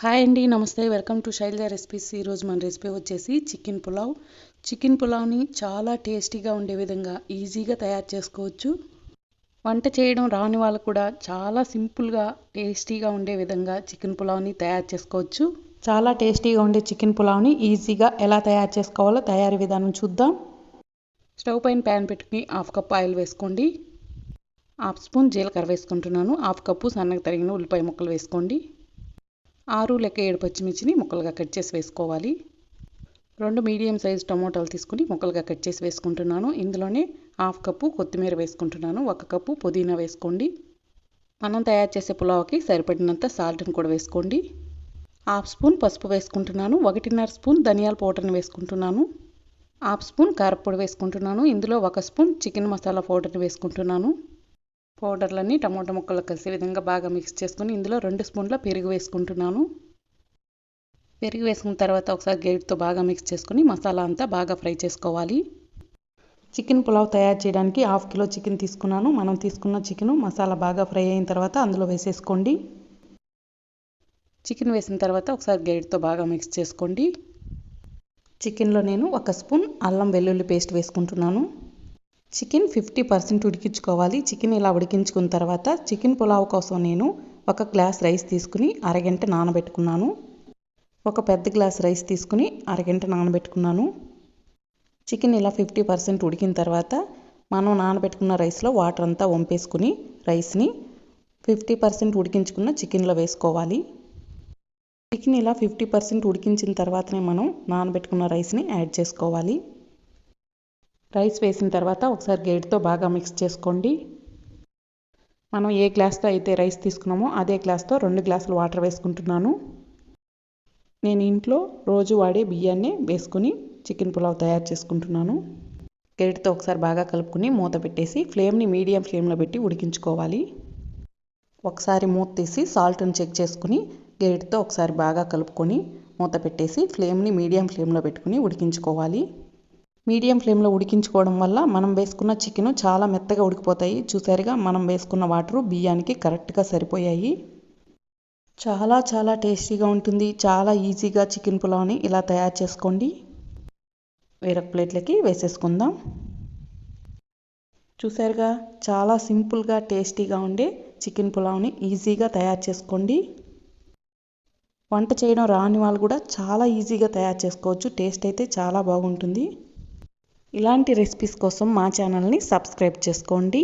Hi అండి నమస్తే. Welcome to Shailaja recipes. ఈరోజు మన రెసిపీ వచ్చేసి చికెన్ పులావ్. చికెన్ పులావ్ని చాలా టేస్టీగా ఉండే విధంగా ఈజీగా తయారు చేసుకోవచ్చు. వంట చేయడం రాని వాళ్ళు కూడా చాలా సింపుల్గా టేస్టీగా ఉండే విధంగా చికెన్ పులావ్ని తయారు చేసుకోవచ్చు. చాలా టేస్టీగా ఉండే చికెన్ పులావ్ని ఈజీగా ఎలా తయారు చేసుకోవాలో తయారీ విధానం చూద్దాం. స్టవ్ పైన ప్యాన్ పెట్టుకుని హాఫ్ కప్ ఆయిల్ వేసుకోండి. హాఫ్ స్పూన్ జీలకర్ర వేసుకుంటున్నాను. హాఫ్ కప్పు సన్నగా తరిగిన ఉల్లిపాయ ముక్కలు వేసుకోండి. ఆరు లెక్క ఏడు పచ్చిమిర్చిని ముక్కలుగా కట్ చేసి వేసుకోవాలి. రెండు మీడియం సైజ్ టమోటాలు తీసుకుని ముక్కలుగా కట్ చేసి వేసుకుంటున్నాను. ఇందులోనే హాఫ్ కప్పు కొత్తిమీర వేసుకుంటున్నాను. ఒక కప్పు పుదీనా వేసుకోండి. మనం తయారు చేసే పులావ్కి సరిపడినంత సాల్ట్ని కూడా వేసుకోండి. హాఫ్ స్పూన్ పసుపు వేసుకుంటున్నాను. ఒకటిన్నర స్పూన్ ధనియాల పౌడర్ని వేసుకుంటున్నాను. హాఫ్ స్పూన్ కారపొడి వేసుకుంటున్నాను. ఇందులో ఒక స్పూన్ చికెన్ మసాలా పౌడర్ని వేసుకుంటున్నాను. పౌడర్లన్నీ టమాటా ముక్కలు కలిసే విధంగా బాగా మిక్స్ చేసుకుని ఇందులో రెండు స్పూన్ల పెరుగు వేసుకుంటున్నాను. పెరుగు వేసుకున్న తర్వాత ఒకసారి గేట్తో బాగా మిక్స్ చేసుకుని మసాలా అంతా బాగా ఫ్రై చేసుకోవాలి. చికెన్ పులావ్ తయారు చేయడానికి హాఫ్ కిలో చికెన్ తీసుకున్నాను. మనం తీసుకున్న చికెన్ మసాలా బాగా ఫ్రై అయిన తర్వాత అందులో వేసేసుకోండి. చికెన్ వేసిన తర్వాత ఒకసారి గేట్తో బాగా మిక్స్ చేసుకోండి. చికెన్లో నేను ఒక స్పూన్ అల్లం వెల్లుల్లి పేస్ట్ వేసుకుంటున్నాను. చికెన్ ఫిఫ్టీ పర్సెంట్ ఉడికించుకోవాలి. చికెన్ ఇలా ఉడికించుకున్న తర్వాత చికెన్ పులావ్ కోసం నేను ఒక గ్లాస్ రైస్ తీసుకుని అరగంట నానబెట్టుకున్నాను. ఒక పెద్ద గ్లాస్ రైస్ తీసుకుని అరగంట నానబెట్టుకున్నాను. చికెన్ ఇలా ఫిఫ్టీ పర్సెంట్ ఉడికిన తర్వాత మనం నానబెట్టుకున్న రైస్లో వాటర్ అంతా వంపేసుకుని రైస్ని ఫిఫ్టీ పర్సెంట్ ఉడికించుకున్న చికెన్లో వేసుకోవాలి. చికెన్ ఇలా ఫిఫ్టీ పర్సెంట్ ఉడికించిన తర్వాతనే మనం నానబెట్టుకున్న రైస్ని యాడ్ చేసుకోవాలి. రైస్ వేసిన తర్వాత ఒకసారి గేట్తో బాగా మిక్స్ చేసుకోండి. మనం ఏ గ్లాస్తో అయితే రైస్ తీసుకున్నామో అదే గ్లాస్తో రెండు గ్లాసులు వాటర్ వేసుకుంటున్నాను. నేను ఇంట్లో రోజు వాడే బియ్యాన్ని వేసుకుని చికెన్ పులావ్ తయారు చేసుకుంటున్నాను. గేట్తో ఒకసారి బాగా కలుపుకుని మూత పెట్టేసి ఫ్లేమ్ని మీడియం ఫ్లేమ్లో పెట్టి ఉడికించుకోవాలి. ఒకసారి మూత తీసి సాల్ట్ని చెక్ చేసుకుని గేట్తో ఒకసారి బాగా కలుపుకొని మూత పెట్టేసి ఫ్లేమ్ని మీడియం ఫ్లేమ్లో పెట్టుకుని ఉడికించుకోవాలి. మీడియం ఫ్లేమ్లో ఉడికించుకోవడం వల్ల మనం వేసుకున్న చికెన్ చాలా మెత్తగా ఉడికిపోతాయి. చూసారుగా మనం వేసుకున్న వాటరు బియ్యానికి కరెక్ట్గా సరిపోయాయి. చాలా చాలా టేస్టీగా ఉంటుంది. చాలా ఈజీగా చికెన్ పులావ్ని ఇలా తయారు చేసుకోండి. వేరొక ప్లేట్లకి వేసేసుకుందాం. చూసారుగా చాలా సింపుల్గా టేస్టీగా ఉండే చికెన్ పులావ్ని ఈజీగా తయారు చేసుకోండి. వంట చేయడం రాని వాళ్ళు కూడా చాలా ఈజీగా తయారు చేసుకోవచ్చు. టేస్ట్ అయితే చాలా బాగుంటుంది. ఇలాంటి రెసిపీస్ కోసం మా ఛానల్ని సబ్స్క్రైబ్ చేసుకోండి.